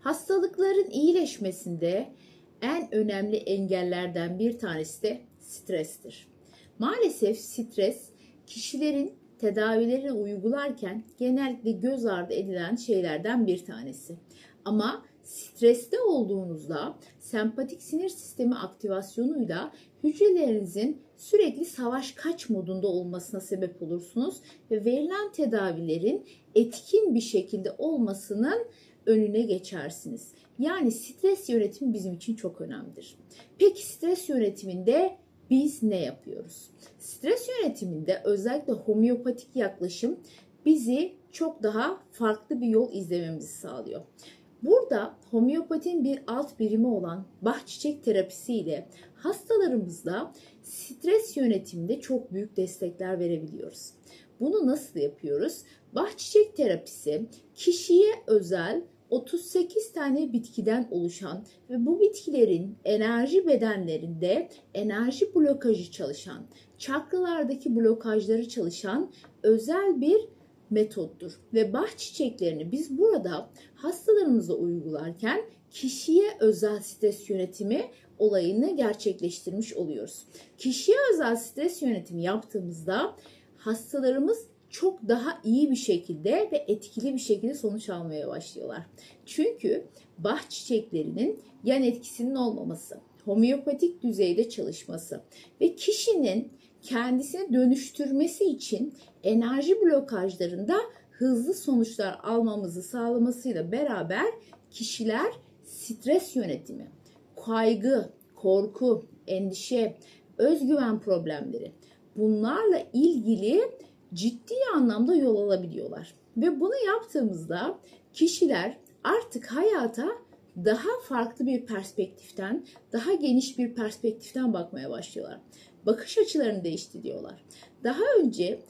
Hastalıkların iyileşmesinde en önemli engellerden bir tanesi de strestir. Maalesef stres kişilerin tedavilerini uygularken genellikle göz ardı edilen şeylerden bir tanesi. Ama streste olduğunuzda sempatik sinir sistemi aktivasyonuyla hücrelerinizin sürekli savaş kaç modunda olmasına sebep olursunuz ve verilen tedavilerin etkin bir şekilde olmasının önüne geçersiniz. Yani stres yönetimi bizim için çok önemlidir. Peki stres yönetiminde biz ne yapıyoruz? Stres yönetiminde özellikle homeopatik yaklaşım bizi çok daha farklı bir yol izlememizi sağlıyor. Burada homeopatinin bir alt birimi olan bah çiçek terapisi ile hastalarımızda stres yönetiminde çok büyük destekler verebiliyoruz. Bunu nasıl yapıyoruz? Bah çiçek terapisi kişiye özel 38 tane bitkiden oluşan ve bu bitkilerin enerji bedenlerinde enerji blokajı çalışan, çakralardaki blokajları çalışan özel bir metottur. Ve bah çiçeklerini biz burada hastalarımıza uygularken kişiye özel stres yönetimi olayını gerçekleştirmiş oluyoruz. Kişiye özel stres yönetimi yaptığımızda hastalarımız çok daha iyi bir şekilde ve etkili bir şekilde sonuç almaya başlıyorlar. Çünkü bah çiçeklerinin yan etkisinin olmaması, homeopatik düzeyde çalışması ve kişinin kendisini dönüştürmesi için enerji blokajlarında hızlı sonuçlar almamızı sağlamasıyla beraber kişiler stres yönetimi, kaygı, korku, endişe, özgüven problemleri bunlarla ilgili ciddi anlamda yol alabiliyorlar. Ve bunu yaptığımızda kişiler artık hayata daha farklı bir perspektiften, daha geniş bir perspektiften bakmaya başlıyorlar. Bakış açılarını değiştiriyorlar. Daha önce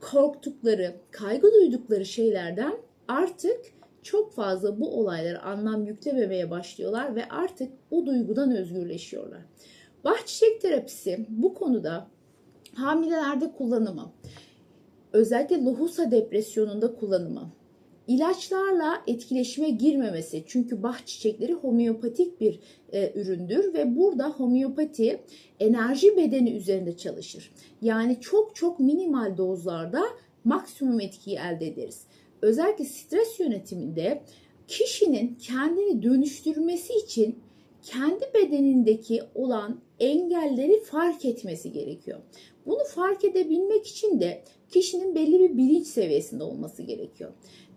korktukları, kaygı duydukları şeylerden artık çok fazla bu olaylara anlam yüklememeye başlıyorlar ve artık o duygudan özgürleşiyorlar. Bahçiçek terapisi bu konuda hamilelerde kullanımı, özellikle lohusa depresyonunda kullanımı, ilaçlarla etkileşime girmemesi çünkü bah çiçekleri homeopatik bir e, üründür ve burada homeopati enerji bedeni üzerinde çalışır. Yani çok çok minimal dozlarda maksimum etkiyi elde ederiz. Özellikle stres yönetiminde kişinin kendini dönüştürmesi için kendi bedenindeki olan engelleri fark etmesi gerekiyor. Bunu fark edebilmek için de kişinin belli bir bilinç seviyesinde olması gerekiyor.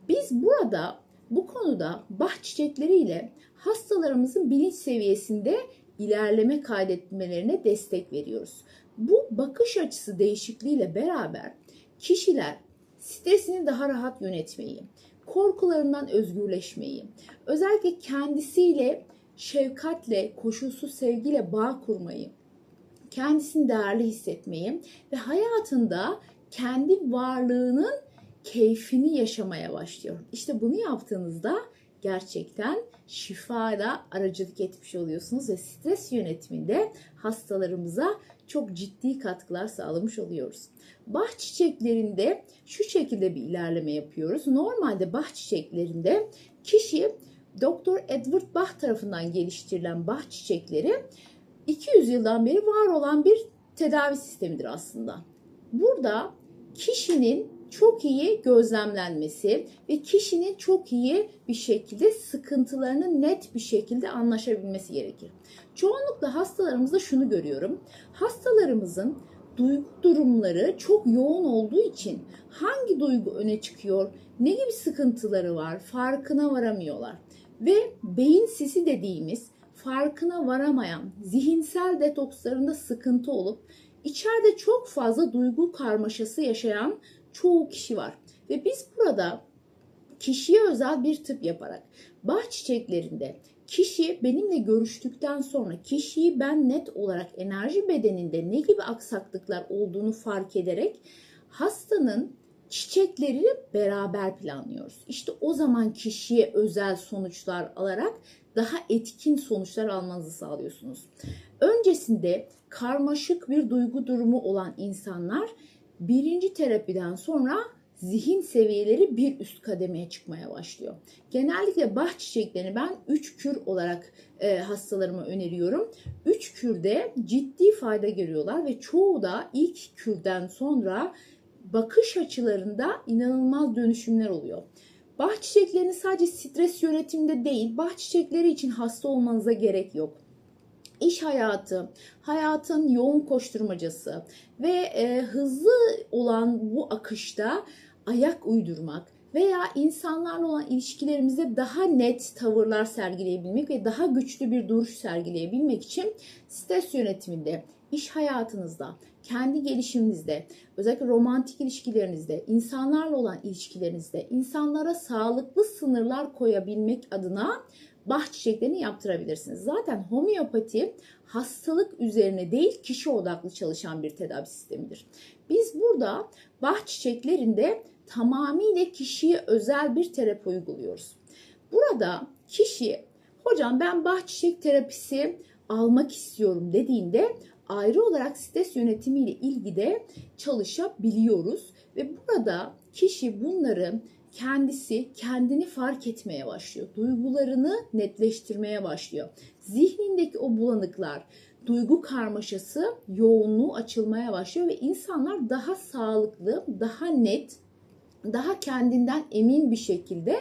Biz burada bu konuda bah çiçekleriyle hastalarımızın bilinç seviyesinde ilerleme kaydetmelerine destek veriyoruz. Bu bakış açısı değişikliğiyle beraber kişiler stresini daha rahat yönetmeyi, korkularından özgürleşmeyi, özellikle kendisiyle şefkatle, koşulsuz sevgiyle bağ kurmayı, kendisini değerli hissetmeyi ve hayatında kendi varlığının keyfini yaşamaya başlıyor. İşte bunu yaptığınızda gerçekten şifada aracılık etmiş oluyorsunuz ve stres yönetiminde hastalarımıza çok ciddi katkılar sağlamış oluyoruz. Bah çiçeklerinde şu şekilde bir ilerleme yapıyoruz. Normalde bah çiçeklerinde kişi Doktor Edward Bach tarafından geliştirilen bah çiçekleri 200 yıldan beri var olan bir tedavi sistemidir aslında. Burada kişinin çok iyi gözlemlenmesi ve kişinin çok iyi bir şekilde sıkıntılarını net bir şekilde anlaşabilmesi gerekir. Çoğunlukla hastalarımızda şunu görüyorum. Hastalarımızın duygu durumları çok yoğun olduğu için hangi duygu öne çıkıyor, ne gibi sıkıntıları var farkına varamıyorlar. Ve beyin sisi dediğimiz farkına varamayan zihinsel detokslarında sıkıntı olup içeride çok fazla duygu karmaşası yaşayan çoğu kişi var. Ve biz burada kişiye özel bir tıp yaparak bah çiçeklerinde kişi benimle görüştükten sonra kişiyi ben net olarak enerji bedeninde ne gibi aksaklıklar olduğunu fark ederek hastanın çiçekleri beraber planlıyoruz. İşte o zaman kişiye özel sonuçlar alarak daha etkin sonuçlar almanızı sağlıyorsunuz. Öncesinde karmaşık bir duygu durumu olan insanlar birinci terapiden sonra zihin seviyeleri bir üst kademeye çıkmaya başlıyor. Genellikle bah çiçeklerini ben 3 kür olarak e, hastalarıma öneriyorum. 3 kürde ciddi fayda görüyorlar ve çoğu da ilk kürden sonra bakış açılarında inanılmaz dönüşümler oluyor. Bah çiçeklerini sadece stres yönetiminde değil, bah çiçekleri için hasta olmanıza gerek yok iş hayatı, hayatın yoğun koşturmacası ve e, hızlı olan bu akışta ayak uydurmak veya insanlarla olan ilişkilerimizde daha net tavırlar sergileyebilmek ve daha güçlü bir duruş sergileyebilmek için stres yönetiminde, iş hayatınızda, kendi gelişiminizde, özellikle romantik ilişkilerinizde, insanlarla olan ilişkilerinizde, insanlara sağlıklı sınırlar koyabilmek adına bah çiçeklerini yaptırabilirsiniz. Zaten homeopati hastalık üzerine değil kişi odaklı çalışan bir tedavi sistemidir. Biz burada bah çiçeklerinde tamamıyla kişiye özel bir terapi uyguluyoruz. Burada kişi hocam ben bah çiçek terapisi almak istiyorum dediğinde ayrı olarak stres yönetimiyle ilgide çalışabiliyoruz ve burada kişi bunları kendisi kendini fark etmeye başlıyor. Duygularını netleştirmeye başlıyor. Zihnindeki o bulanıklar, duygu karmaşası yoğunluğu açılmaya başlıyor ve insanlar daha sağlıklı, daha net, daha kendinden emin bir şekilde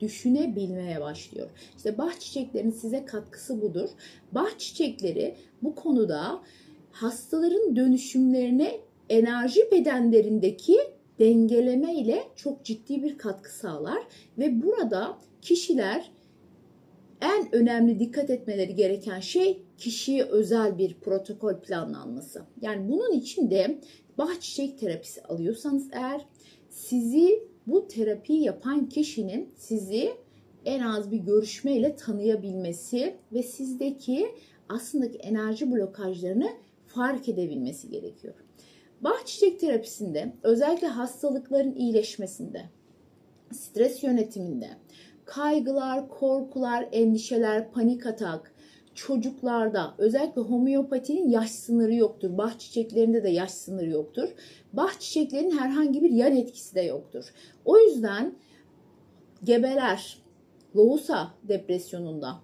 düşünebilmeye başlıyor. İşte bah çiçeklerinin size katkısı budur. Bah çiçekleri bu konuda hastaların dönüşümlerine enerji bedenlerindeki dengeleme ile çok ciddi bir katkı sağlar ve burada kişiler en önemli dikkat etmeleri gereken şey kişiye özel bir protokol planlanması. Yani bunun için de bah çiçek terapisi alıyorsanız eğer sizi bu terapiyi yapan kişinin sizi en az bir görüşmeyle tanıyabilmesi ve sizdeki aslında enerji blokajlarını fark edebilmesi gerekiyor. Bah çiçek terapisinde özellikle hastalıkların iyileşmesinde, stres yönetiminde, kaygılar, korkular, endişeler, panik atak, çocuklarda özellikle homeopatinin yaş sınırı yoktur. Bah çiçeklerinde de yaş sınırı yoktur. Bah çiçeklerinin herhangi bir yan etkisi de yoktur. O yüzden gebeler, lohusa depresyonunda,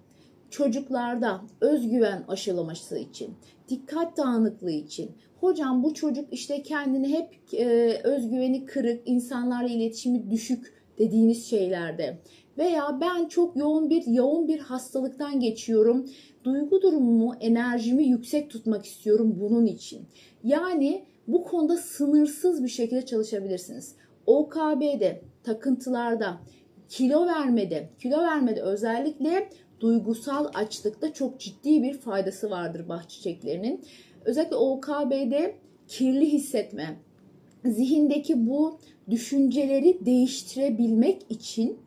çocuklarda özgüven aşılaması için, dikkat dağınıklığı için, hocam bu çocuk işte kendini hep e, özgüveni kırık, insanlarla iletişimi düşük dediğiniz şeylerde veya ben çok yoğun bir yoğun bir hastalıktan geçiyorum. Duygu durumumu, enerjimi yüksek tutmak istiyorum bunun için. Yani bu konuda sınırsız bir şekilde çalışabilirsiniz. OKB'de, takıntılarda, kilo vermede, kilo vermede özellikle duygusal açlıkta çok ciddi bir faydası vardır bah çiçeklerinin. Özellikle OKB'de kirli hissetme, zihindeki bu düşünceleri değiştirebilmek için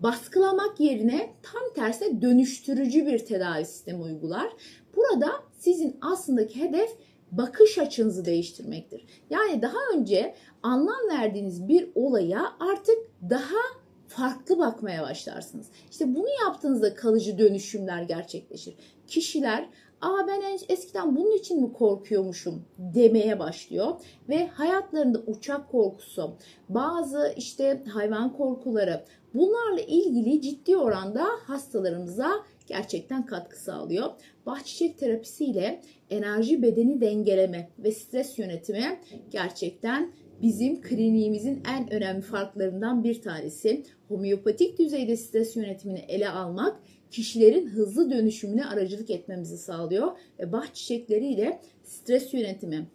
baskılamak yerine tam tersine dönüştürücü bir tedavi sistemi uygular. Burada sizin aslındaki hedef bakış açınızı değiştirmektir. Yani daha önce anlam verdiğiniz bir olaya artık daha farklı bakmaya başlarsınız. İşte bunu yaptığınızda kalıcı dönüşümler gerçekleşir. Kişiler aa ben eskiden bunun için mi korkuyormuşum demeye başlıyor ve hayatlarında uçak korkusu, bazı işte hayvan korkuları bunlarla ilgili ciddi oranda hastalarımıza gerçekten katkı sağlıyor. Bahçeçiçek terapisiyle enerji bedeni dengeleme ve stres yönetimi gerçekten bizim kliniğimizin en önemli farklarından bir tanesi. Homeopatik düzeyde stres yönetimini ele almak kişilerin hızlı dönüşümüne aracılık etmemizi sağlıyor ve bah çiçekleriyle stres yönetimi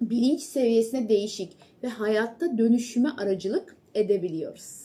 bilinç seviyesine değişik ve hayatta dönüşüme aracılık edebiliyoruz.